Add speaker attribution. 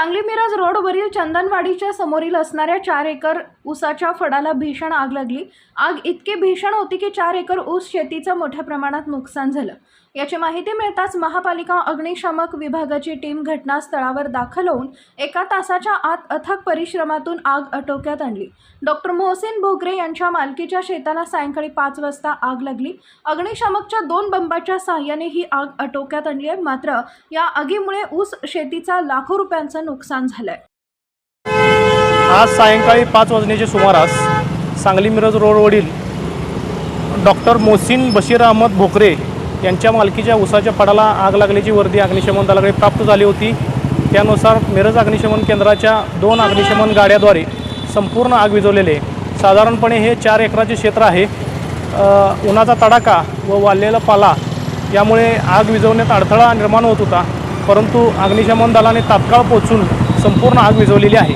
Speaker 1: सांगली मिरज रोडवरील चंदनवाडीच्या समोरील असणाऱ्या चार एकर ऊसाच्या फडाला भीषण आग लागली. आग इतकी भीषण होती की चार एकर ऊस शेतीचं मोठ्या प्रमाणात नुकसान झालं. याची माहिती मिळताच महापालिका अग्निशामक विभागाची टीम घटनास्थळावर दाखल होऊन एका तासाच्या आत अथक परिश्रमातून आग आटोक्यात आणली. डॉक्टर मोहसिन भोगरे यांच्या मालकीच्या शेताला सायंकाळी पाच वाजता आग लागली. अग्निशामकच्या दोन बंबाच्या साहाय्याने ही आग आटोक्यात आणली आहे. मात्र या आगीमुळे ऊस शेतीचा लाखो रुपयांचं नुकसान झालंय.
Speaker 2: आज सायंकाळी पाच वाजण्याच्या सुमारास सांगली मिरज रोडवरील डॉक्टर मोहसिन बशीर अहमद भोकरे यांच्या मालकीच्या उसाच्या फडाला आग लागल्याची वर्दी अग्निशमन दलाकडे प्राप्त झाली होती. त्यानुसार मिरज अग्निशमन केंद्राच्या दोन अग्निशमन गाड्याद्वारे संपूर्ण आग विझवलेले. साधारणपणे हे चार एकराचे क्षेत्र आहे. उन्हाचा तडाखा व वाळलेला पाला यामुळे आग विझवण्यात अडथळा निर्माण होत होता. परंतु अग्निशमन दलाने तात्काळ पोचून संपूर्ण आग विझवलेली आहे.